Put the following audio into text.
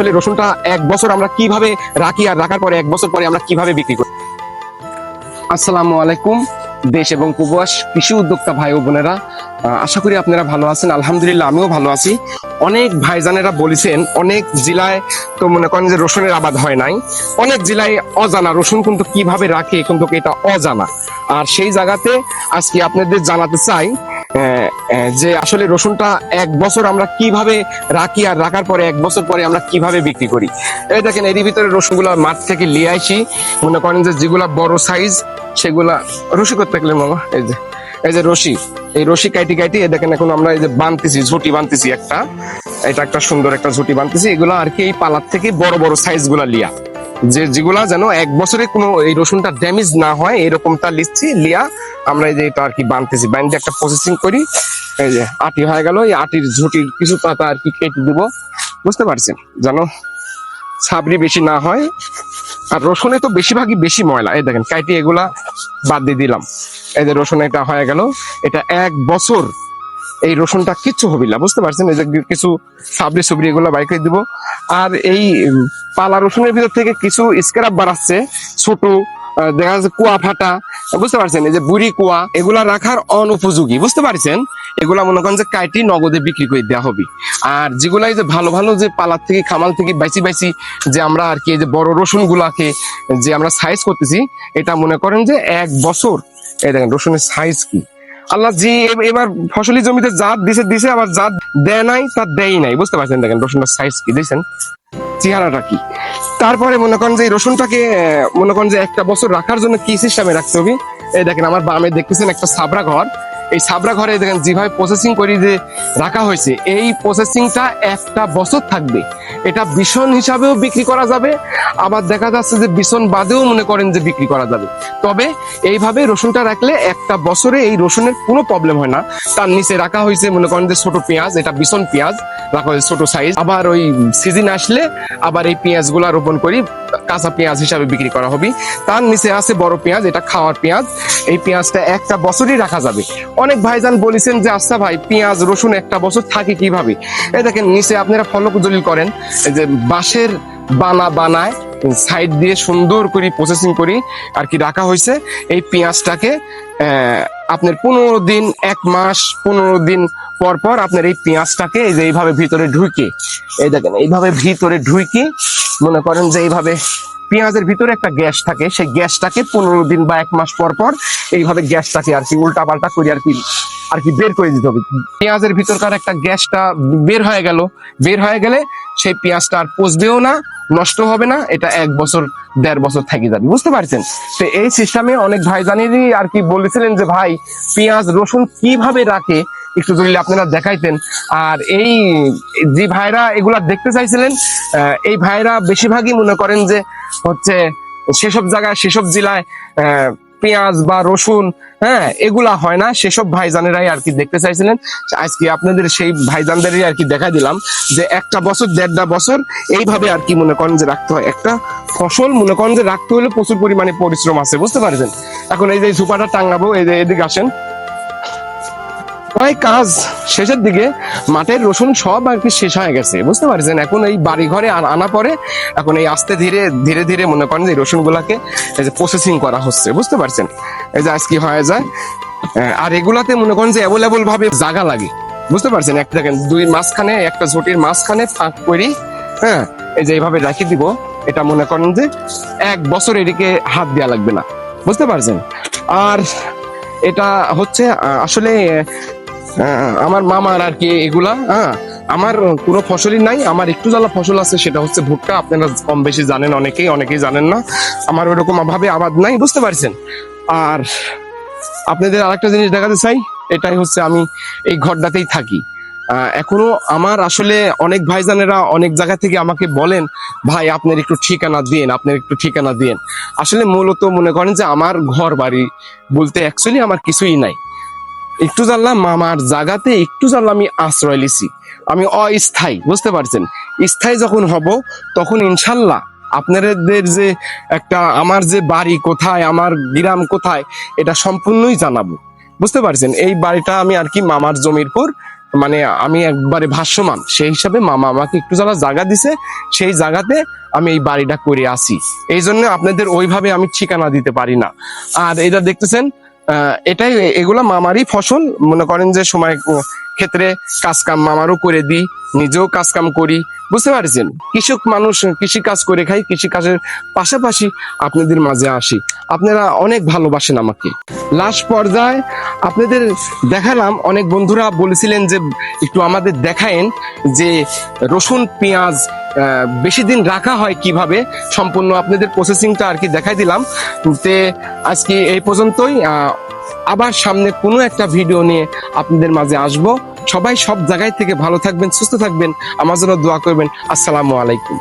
আসলে রসুনটা এক বছর আমরা কীভাবে রাখি আর রাখার পরে এক বছর পরে আমরা কীভাবে বিক্রি করি? আসসালামু আলাইকুম, দেশ এবং প্রবাস কৃষি উদ্যোক্তা ভাই ও বোনেরা। আশা করি আপনারা ভালো আছেন। আলহামদুলিল্লাহ, আমিও ভালো আছি। অনেক ভাইজানেরা বলেছেন, অনেক জেলায় তো মনে করেন যে রসুনের আবাদ হয় নাই। অনেক জেলায় অজানা, রসুন কিন্তু কীভাবে রাখে কিন্তু এটা অজানা। আর সেই জায়গাতে আজকে আপনাদের জানাতে চাই যে আসলে রসুনটা এক বছর আমরা কীভাবে রাখি আর রাখার পরে, এক বছর পরে আমরা কীভাবে বিক্রি করি। এই দেখেন, এরই ভিতরে রসুনগুলো মাঠ থেকে নিয়ে আসি। মনে করেন যে যেগুলা বড় সাইজ সেগুলা রসি করতে গেলে মামা, এই যে এই যে রশি এই রশি কাইটি কাইটি দেখেন এখন আমরা এই যে বানতেছি, ঝুটি বানতেছি একটা। এটা একটা সুন্দর একটা ঝুটি বানতেছি। এগুলো আর কি এই পালার থেকে বড় বড় সাইজগুলা লিয়া। যে যেগুলা যেন এক বছরে কোনো এই রসুনটা ড্যামেজ না হয়, এরকমটা লিখছি, লিয়া আমরা এই যে এটা আর কি বানতেছি, বানিয়ে একটা প্রসেসিং করি। এই যে আটি হয়ে গেল, এই আটির ঝুটির কিছু পাতা আর কি কেটে দেবো। বুঝতে পারছেন? যেন ছাবরি বেশি না হয়। আর রসুনে তো বেশিরভাগই বেশি ময়লা। এই দেখেন, কাইটি এগুলা বাদ দিয়ে দিলাম। এই যে রসুন এটা হয়ে গেল। এটা এক বছর এই রসুনটা কিচ্ছু হবে না, বুঝতে পারছেন? এই যে কিছু সাবরি সুবরি এগুলো বাইক দিব। আর এই পালা রসুনের ভিতর থেকে কিছু স্ক্রাব বাড়াচ্ছে ছোট দেখা যাচ্ছে কুয়া ফাটা। বুঝতে পারছেন? এই যে বুড়ি কুয়া, এগুলা রাখার অনুপযোগী, বুঝতে পারছেন? এগুলা মনে করেন যে কাইটি নগদে বিক্রি করে দেওয়া হবে। আর যেগুলাই যে ভালো ভালো যে পালার থেকে, খামাল থেকে বাইচি বাইচি যে আমরা আর কি যে বড় রসুন গুলাকে যে আমরা সাইজ করতেছি, এটা মনে করেন যে এক বছর, এই দেখেন, রসুনের সাইজ কি। আল্লাহ এ- এবার ফসলি জমিতে জাত দিছে দিছে, আবার জাত দেয় নাই, তা দেয় নাই। বুঝতে পারছেন? দেখেন রসুনের সাইজ কি দেখছেন চেহারাটা কি? তারপরে মনে করেন যে রসুনটাকে মনে করেন যে একটা বছর রাখার জন্য কি সিস্টেমে রাখতে হবে? এই দেখেন, আমার বামে দেখতেছেন একটা সাবরা ঘর। এই সাবরা ঘরে দেখেন, যেভাবে প্রসেসিং করি যে রাখা হয়েছে, এই প্রসেসিংটা একটা বছর থাকবে। এটা বিছন হিসাবেও বিক্রি করা যাবে। আবার দেখা যাচ্ছে যে বিছন বাদেও মনে করেন যে বিক্রি করা যাবে। তবে এইভাবে রসুনটা রাখলে একটা বছরে এই রসুনের কোনো প্রবলেম হয় না। তার নিচে রাখা হয়েছে মনে করেন যে ছোট পেঁয়াজ, এটা বিছন পেঁয়াজ, রাখা হয়েছে ছোট সাইজ আবার ওই সিজন আসলে আবার এই পেঁয়াজগুলা রোপণ করি কাঁচা পেঁয়াজ হিসাবে বিক্রি করা হবে। তার নিচে আছে বড় পেঁয়াজ, এটা খাওয়ার পেঁয়াজ। এই পেঁয়াজটা একটা বছরই রাখা যাবে। অনেক ভাইজান বলেছেন যে আচ্ছা ভাই, পেঁয়াজ, রসুন একটা বছর থাকে কীভাবে? এই দেখেন, নিচে আপনারা ফলক দলিল করেন যে বাঁশের বানা বানায় সাইড দিয়ে সুন্দর করে প্রসেসিং করি আর কি রাখা হয়েছে। এই পেঁয়াজটাকে আপনার পনেরো দিন, এক মাস, পনেরো দিন পর পর আপনার এই পেঁয়াজটাকে এই যে এইভাবে ভিতরে ঢুকে, এই দেখেন, এইভাবে ভিতরে ঢুকে, মনে করেন যে এইভাবে পেঁয়াজের ভিতরে একটা গ্যাস থাকে, সেই গ্যাসটাকে পনেরো দিন বা এক মাস পর পর এইভাবে গ্যাসটাকে আর কি উল্টা পাল্টা করি আর কি আর কি বের করে দিতে হবে। পেঁয়াজের ভিতরকার একটা গ্যাসটা বের হয়ে গেল, বের হয়ে গেলে সেই পেঁয়াজটা আর পচবেও না নষ্ট হবে না এটা এক বছর দেড় বছর থেকে যাবে বুঝতে পারছেন? তো এই সিস্টেমে অনেক ভাই জানিয়ে আর কি বলেছিলেন যে ভাই পেঁয়াজ রসুন কীভাবে রাখে? একটু যদি আপনারা দেখাইতেন। আর এই যে ভাইরা এগুলা দেখতে চাইছিলেন এই ভাইরা বেশিরভাগই মনে করেন যে হচ্ছে সেসব জায়গায় সেসব জেলায় আহ, পেঁয়াজ বা রসুন হ্যাঁ এগুলা হয় না। সেসব ভাইজানেরাই আর কি দেখতে চাইছিলেন। আজকে আপনাদের সেই ভাইজানদেরই আর কি দেখা দিলাম যে একটা বছর, দেড়টা বছর এইভাবে আর কি মনে করেন যে রাখতে হয়। একটা ফসল মনে করেন যে রাখতে হলে প্রচুর পরিমাণে পরিশ্রম আছে, বুঝতে পারছেন? এখন এই যে সুপাটা টাঙ্গাবো এই যে এদিকে আসেন। প্রায় কাজ শেষের দিকে মাঠের রসুন সব আর কি শেষ হয়ে গেছে, বুঝতে পারছেন? এখন এই বাড়ি ঘরে আনা পরে এখন এই আস্তে ধীরে ধীরে ধীরে মনে করেন যে রসুন গুলাকে এই যে প্রসেসিং করা হচ্ছে, বুঝতে পারছেন? এই যে আজকে হয়ে যায়? আর এগুলাতে মনে করেন যে অ্যাভেলেবল ভাবে জায়গা লাগে, বুঝতে পারছেন? একটা দেখেন দুই মাঝখানে, একটা ঝুটির মাঝখানে ফাঁক করি হ্যাঁ এই যে এইভাবে রাখি দিব, এটা মনে করেন যে এক বছর এদিকে হাত দেওয়া লাগবে না, বুঝতে পারছেন? আর এটা হচ্ছে আসলে আমার মামার আর কি এগুলা হ্যাঁ আমার কোনো ফসলই নাই, আমার একটু জ্বালা ফসল আছে, সেটা হচ্ছে ভুট্টা, আপনারা কম বেশি জানেন অনেকেই অনেকেই জানেন না, আমার ওরকম ভাবে আবাদ নাই, বুঝতে পারছেন? আর আপনাদের আরেকটা জিনিস দেখাতে চাই, এটাই হচ্ছে আমি এই ঘরটাতেই থাকি। এখনও আমার আসলে অনেক ভাইজানেরা অনেক জায়গা থেকে আমাকে বলেন, ভাই, আপনার একটু ঠিকানা দিন আপনার একটু ঠিকানা দিন আসলে মূলত মনে করেন যে আমার ঘর বাড়ি বলতে অ্যাকচুয়ালি আমার কিছুই নাই। একটু জানলাম মামার জায়গাতে একটু জানলাম আমি আশ্রয় লিছি আমি অস্থায়ী, বুঝতে পারছেন? স্থায়ী যখন হব, তখন ইনশাল্লাহ আপনাদের যে একটা আমার যে বাড়ি কোথায়, আমার গ্রাম কোথায়, এটা সম্পূর্ণই জানাব। বুঝতে পারছেন? এই বাড়িটা আমি আর কি মামার জমির পর মানে আমি একবারে ভাষ্যমান, সেই হিসাবে মামা আমাকে একটু যারা জায়গা দিছে, সেই জায়গাতে আমি এই বাড়িটা করে আসি। এই জন্য আপনাদের ওইভাবে আমি ঠিকানা দিতে পারি না। আর এটা দেখতেছেন এটাই এগুলা মামারই ফসল। মনে করেন যে সময় ক্ষেত্রে কাজ কাম মামারও করে দিই, নিজেও কাজকাম করি। বুঝতে পারছেন? কৃষক মানুষ কৃষি কাজ করে খাই কৃষি কাজের পাশাপাশি আপনাদের মাঝে আসি। আপনারা অনেক ভালোবাসেন আমাকে। লাস্ট পর্যায়ে আপনাদের দেখালাম, অনেক বন্ধুরা বলেছিলেন যে একটু আমাদের দেখায়েন যে রসুন, পেঁয়াজ বেশি দিন রাখা হয় কীভাবে? সম্পূর্ণ আপনাদের প্রসেসিংটা আর কি দেখাই দিলাম। তে আজকে এই পর্যন্তই। আবার সামনে কোনো একটা ভিডিও নিয়ে আপনাদের মাঝে আসব। সবাই সব জায়গায় থেকে ভালো থাকবেন সুস্থ থাকবেন। আমার জন্য দোয়া করবেন। আসসালামু আলাইকুম।